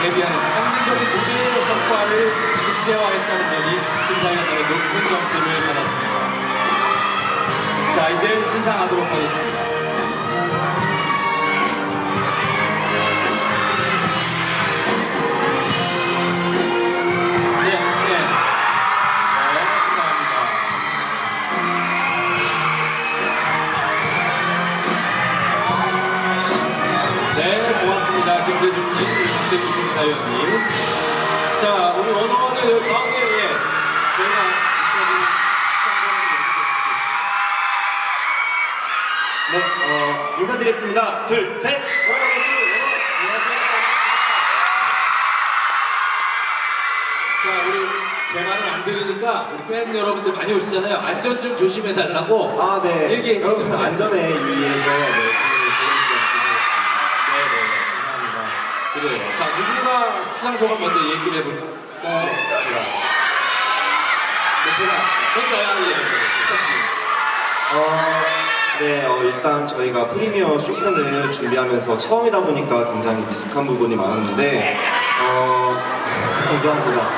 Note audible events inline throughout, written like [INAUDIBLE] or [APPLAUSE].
데뷔하는 상징적인 무대의 성과를 극대화했다는 점이 심사위원들의 높은 점수를 받았습니다. 자, 이제 시상하도록 하겠습니다. 김대기 심사위원님. 자, 우리 원어원은 여기 가운데, 예. 저희가 인터뷰 수상자를 네, 어, 인사드리겠습니다. 둘, 셋! 원어원투, 원어원! 안녕하세요. 자, 우리 제 말을 안 들으니까 우리 팬 여러분들 많이 오시잖아요. 안전 좀 조심해 달라고. 아, 네. 얘기해 주세요. 여러분, 안전에 유의해서, 네, 네, 네. 감사합니다. 그래요. 자, 누구가 수상 소감 먼저 얘기를 해볼까? 어, 제가. 네, 제가. 먼저, 아, 예. 부탁드립니다. 어, 네, 어, 일단 저희가 프리미어 쇼콘을 준비하면서 처음이다 보니까 굉장히 미숙한 부분이 많았는데, 어, [LAUGHS] 감사합니다.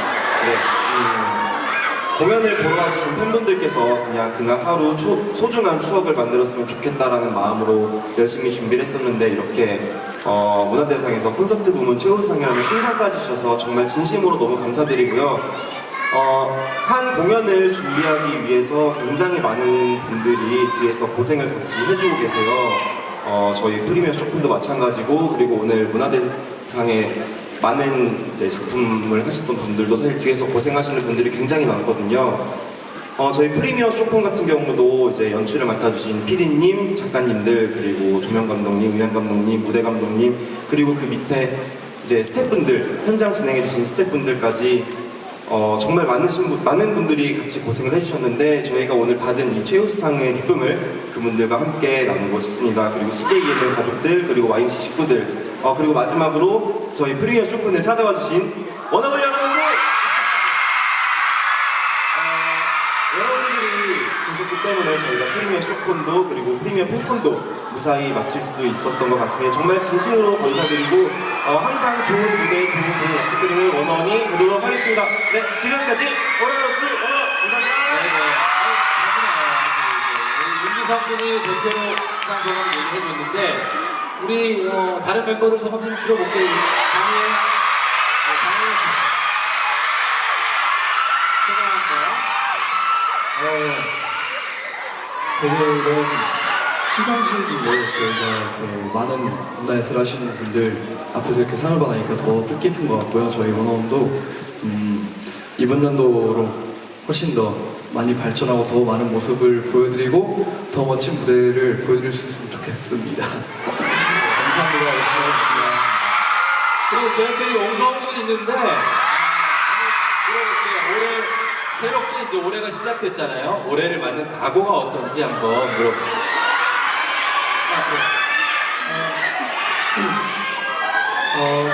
네, 음, 공연을 보러 와주신 팬분들께서 그냥 그날 하루 초- 소중한 추억을 만들었으면 좋겠다라는 마음으로 열심히 준비를 했었는데, 이렇게, 어, 문화대상에서 콘서트 부문 최우수상이라는 큰 상까지 주셔서 정말 진심으로 너무 감사드리고요. 어, 한 공연을 준비하기 위해서 굉장히 많은 분들이 뒤에서 고생을 같이 해주고 계세요. 어, 저희 프리미어 쇼핑도 마찬가지고, 그리고 오늘 문화대상에 많은 이제 작품을 하셨던 분들도 사실 뒤에서 고생하시는 분들이 굉장히 많거든요. 어, 저희 프리미어 쇼폰 같은 경우도 이제 연출을 맡아주신 PD님, 작가님들, 그리고 조명 감독님, 음향 감독님, 무대 감독님, 그리고 그 밑에 이제 스태프분들, 현장 진행해주신 스태프분들까지 어, 정말 많으신 분, 많은 분들이 같이 고생을 해주셨는데 저희가 오늘 받은 이 최우수상의 기쁨을 그분들과 함께 나누고 싶습니다. 그리고 CJEN 가족들, 그리고 YMC 식구들, 어, 그리고 마지막으로 저희 프리미어 쇼폰을 찾아와 주신 워너블 여러분들! 어, 여러분들이 계셨기 때문에 저희가 프리미어 쇼콘도 그리고 프리미어 팬콘도 무사히 마칠 수 있었던 것 같습니다. 정말 진심으로 감사드리고 어, 항상 좋은 무대, 좋은 공연 약속드리는 원원이 되도록 하겠습니다. 네, 지금까지 원원투 원원 감사합니다. 하지 마요. 우리 윤지성 군이 대표로 수상 소감 얘기해 줬는데, 우리, 어, 다른 멤버들 소감 좀 들어볼게요. 강희의, 어, 강희의 소감 한번. 어, 되게 이런 시상식이고 저희가 이렇게 많은 문화예술 하시는 분들 앞에서 이렇게 상을 받으니까 더 뜻깊은 것 같고요. 저희 원어원도 음, 이번 연도로 훨씬 더 많이 발전하고 더 많은 모습을 보여드리고 더 멋진 무대를 보여드릴 수 있으면 좋겠습니다. 감사합니다. 열심히 하겠습니다. 그리고 제 옆에 이 옹성훈 군 있는데, 물어볼게요. 올해, 새롭게 이제 올해가 시작됐잖아요. 올해를 맞는 각오가 어떤지 한번 물어볼게요. 어,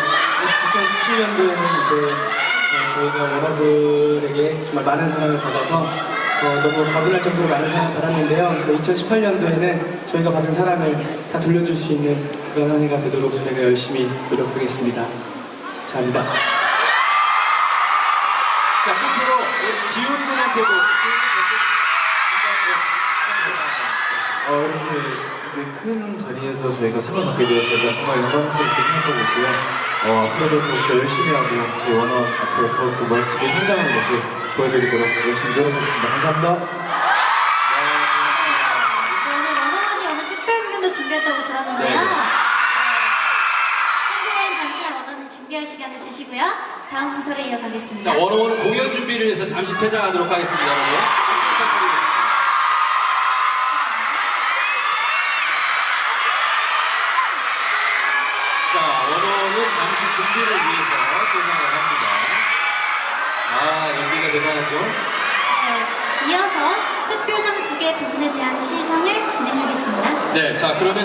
2017년도에는 이제 어, 저희가 워너블에게 정말 많은 사랑을 받아서 어, 너무 가분할 정도로 많은 사랑을 받았는데요. 그래서 2018년도에는 저희가 받은 사랑을 다 돌려줄 수 있는 그런 한 해가 되도록 저희가 열심히 노력하겠습니다. 감사합니다. 자, 끝으로 우리 지훈 군한테도. 지훈 군 어, 이렇게, 이렇게 큰 자리에서 저희가 상을 받게 되어서 정말 영광스럽게 생각하고 있고요. 어, 앞으로도 더욱더 열심히 하고 저희 원원 앞으로 더욱더 멋지게 성장하는 모습 보여드리도록 열심히 노력하겠습니다. 감사합니다. 오늘 원어원이 오늘 특별 공연도 준비했다고 들었는데요. 네. 팬들은 잠시만 원어는 준비할 시간을 주시고요. 다음 순서로 이어가겠습니다. 자, 원어원은 공연 준비를 위해서 잠시 퇴장하도록 하겠습니다, 여러분. 부탁드리겠습니다. 자, 원어원은 잠시 준비를 위해서 퇴장을 합니다. 아, 대단하죠? 네, 이어서 특별상 두 개 부분에 대한 시상을 진행하겠습니다. 네, 자, 그러면 저